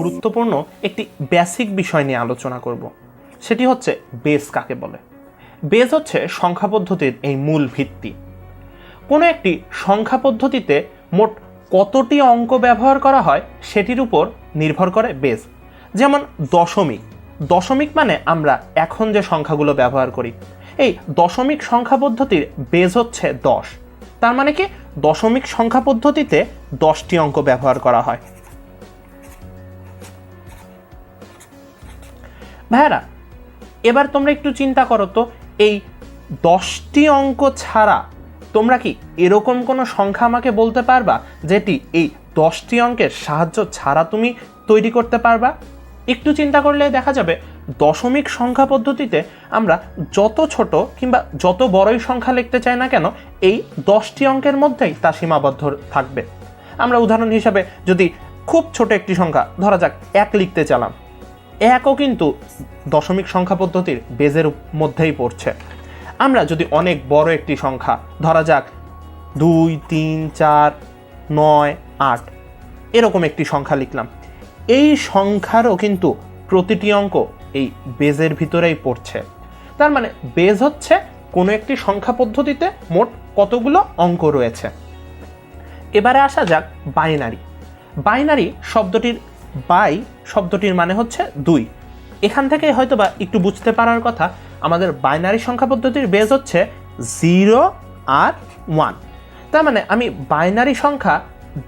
গুরুত্বপূর্ণ একটি বেসিক বিষয় নিয়ে আলোচনা করব। সেটি হচ্ছে বেস কাকে বলে? বেস হচ্ছে সংখ্যা পদ্ধতির এই মূল ভিত্তি। কোনো একটি সংখ্যা পদ্ধতিতে মোট কতটি অঙ্ক ব্যবহার করা হয় সেটির উপর নির্ভর করে বেস যেমন দশমিক। দশমিক মানে আমরা এখন যে সংখ্যাগুলো ব্যবহার করি। এই দশমিক সংখ্যা পদ্ধতির বেজ হচ্ছে দশ। তার মানে কি? দশমিক সংখ্যা পদ্ধতিতে দশটি অঙ্ক ব্যবহার করা হয়। ভাইয়ারা, এবার তোমরা একটু চিন্তা করো তো, এই দশটি অঙ্ক ছাড়া তোমরা কি এরকম কোনো সংখ্যা আমাকে বলতে পারবা যেটি এই দশটি অঙ্কের সাহায্য ছাড়া তুমি তৈরি করতে পারবা? একটু চিন্তা করলে দেখা যাবে দশমিক সংখ্যা পদ্ধতিতে আমরা যত ছোট কিংবা যত বড়ই সংখ্যা লিখতে চাই না কেন, এই দশটি অঙ্কের মধ্যেই তা সীমাবদ্ধ থাকবে। আমরা উদাহরণ হিসাবে যদি খুব ছোট একটি সংখ্যা, ধরা যাক, এক লিখতে চালাম। একও কিন্তু দশমিক সংখ্যা পদ্ধতির বেজের মধ্যেই পড়ছে। আমরা যদি অনেক বড় একটি সংখ্যা, ধরা যাক দুই, তিন, চার, নয়, আট, এরকম একটি সংখ্যা লিখলাম। এই সংখ্যারও কিন্তু প্রতিটি অঙ্ক এই বেজের ভিতরেই পড়ছে। তার মানে বেজ হচ্ছে কোনো একটি সংখ্যা পদ্ধতিতে মোট কতগুলো অঙ্ক রয়েছে। এবারে আসা যাক বাইনারি। বাইনারি শব্দটির বাই শব্দটির মানে হচ্ছে দুই। এখান থেকে হয়তো বা একটু বুঝতে পারার কথা, আমাদের বাইনারি সংখ্যা পদ্ধতির বেজ হচ্ছে জিরো আর ওয়ান। তার মানে আমি বাইনারি সংখ্যা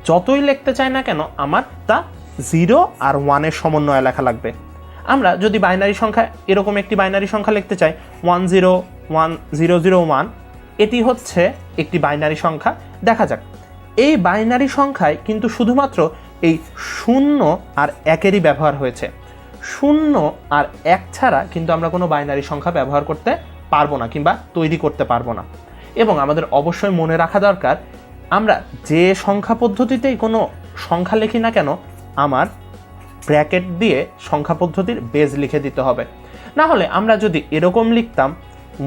যতই লিখতে চাই না কেন, আমার তা জিরো আর ওয়ানের সমন্বয়ে লেখা লাগবে। আমরা যদি বাইনারি সংখ্যা, এরকম একটি বাইনারি সংখ্যা লিখতে চাই, one zero one zero zero one, এটি হচ্ছে একটি বাইনারি সংখ্যা। দেখা যাক। এই বাইনারি সংখ্যায় কিন্তু শুধুমাত্র এই শূন্য আর একেরই ব্যবহার হয়েছে। শূন্য আর এক ছাড়া কিন্তু আমরা কোনো বাইনারি সংখ্যা ব্যবহার করতে পারব না কিংবা তৈরি করতে পারব না। এবং আমাদের অবশ্যই মনে রাখা দরকার, আমরা যে সংখ্যা পদ্ধতিতেই কোনো সংখ্যা লিখি না কেন, আমার ব্র্যাকেট দিয়ে সংখ্যা পদ্ধতির বেজ লিখে দিতে হবে। না হলে আমরা যদি এরকম লিখতাম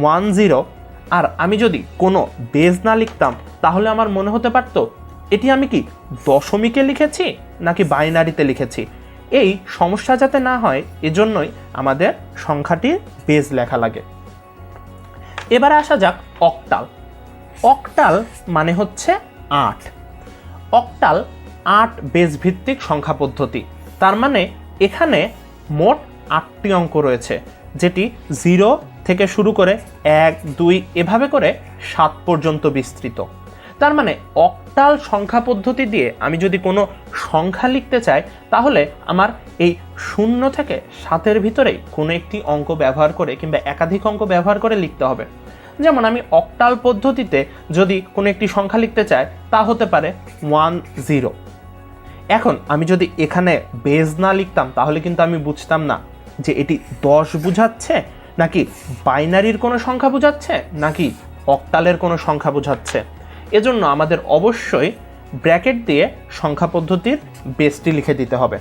ওয়ান জিরো, আর আমি যদি কোনো বেজ না লিখতাম, তাহলে আমার মনে হতে পারতো এটি আমি কি দশমিকে লিখেছি নাকি বাইনারিতে লিখেছি? এই সমস্যা যাতে না হয়, এজন্যই আমাদের সংখ্যাটির বেজ লেখা লাগে। এবারে আসা যাক অক্টাল। অক্টাল মানে হচ্ছে আট। অক্টাল আট বেজ ভিত্তিক সংখ্যা পদ্ধতি। তার মানে এখানে মোট আটটি অঙ্ক রয়েছে, যেটি জিরো থেকে শুরু করে এক, দুই, এভাবে করে সাত পর্যন্ত বিস্তৃত। তার মানে অক্টাল সংখ্যা পদ্ধতি দিয়ে আমি যদি কোনো সংখ্যা লিখতে চাই, তাহলে আমার এই শূন্য থেকে সাতের ভিতরেই কোনো একটি অঙ্ক ব্যবহার করে কিংবা একাধিক অঙ্ক ব্যবহার করে লিখতে হবে। যেমন আমি অক্টাল পদ্ধতিতে যদি কোনো একটি সংখ্যা লিখতে চাই, তা হতে পারে ওয়ান, জিরো। এখন আমি যদি এখানে বেজ না লিখতাম, তাহলে কিন্তু আমি বুঝতাম না যে এটি দশ বুঝাচ্ছে, নাকি বাইনারির কোনো সংখ্যা বোঝাচ্ছে, নাকি অক্টালের কোনো সংখ্যা বোঝাচ্ছে। এজন্য আমাদের অবশ্যই ব্র্যাকেট দিয়ে সংখ্যা পদ্ধতির বেসটি লিখে দিতে হবে।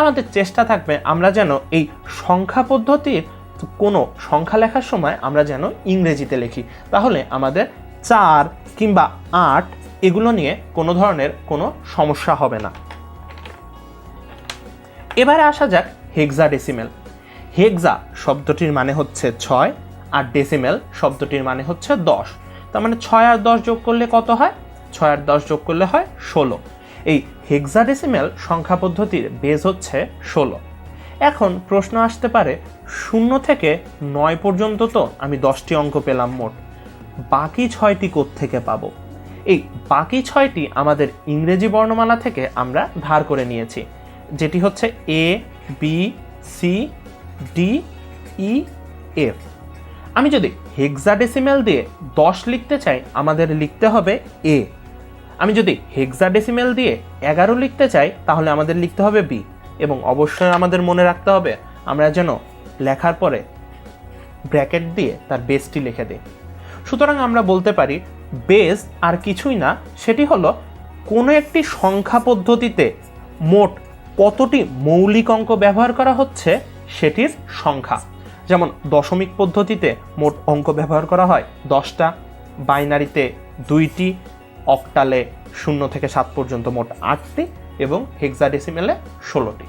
আমাদের চেষ্টা থাকবে আমরা যেন এই সংখ্যা পদ্ধতির কোনো সংখ্যা লেখার সময় আমরা যেন ইংরেজিতে লিখি। তাহলে আমাদের চার কিংবা আট এগুলো নিয়ে কোনো ধরনের কোনো সমস্যা হবে না। এবারে আসা যাক হেক্সা ডেসিমেল হেক্সা শব্দটির মানে হচ্ছে ছয়, আর ডেসিমেল শব্দটির মানে হচ্ছে দশ। তার মানে ছয় আর দশ যোগ করলে কত হয়? ছয় আর দশ যোগ করলে হয় ষোলো। এই হেক্সাডেসিমেল সংখ্যা পদ্ধতির বেজ হচ্ছে ষোলো। এখন প্রশ্ন আসতে পারে, শূন্য থেকে নয় পর্যন্ত তো আমি দশটি অঙ্ক পেলাম মোট। বাকি ছয়টি থেকে পাবো? এই বাকি ছয়টি আমাদের ইংরেজি বর্ণমালা থেকে আমরা ধার করে নিয়েছি। যেটি হচ্ছে A B C D E F আমি যদি হেক্সাডেসিমেল দিয়ে দশ লিখতে চাই, আমাদের লিখতে হবে এ আমি যদি হেক্সাডেসিমেল দিয়ে এগারো লিখতে চাই, তাহলে আমাদের লিখতে হবে বি এবং অবশ্যই আমাদের মনে রাখতে হবে, আমরা যেন লেখার পরে ব্র্যাকেট দিয়ে তার বেসটি লিখে দিই। সুতরাং আমরা বলতে পারি, বেস আর কিছুই না, সেটি হলো কোনো একটি সংখ্যা পদ্ধতিতে মোট কতটি মৌলিক অঙ্ক ব্যবহার করা হচ্ছে, সেটির সংখ্যা। যেমন দশমিক পদ্ধতিতে মোট অঙ্ক ব্যবহার করা হয় দশটা, বাইনারিতে দুইটি, অক্টালে শূন্য থেকে সাত পর্যন্ত মোট আটটি এবং হেক্সাডেসিমেলে ষোলোটি।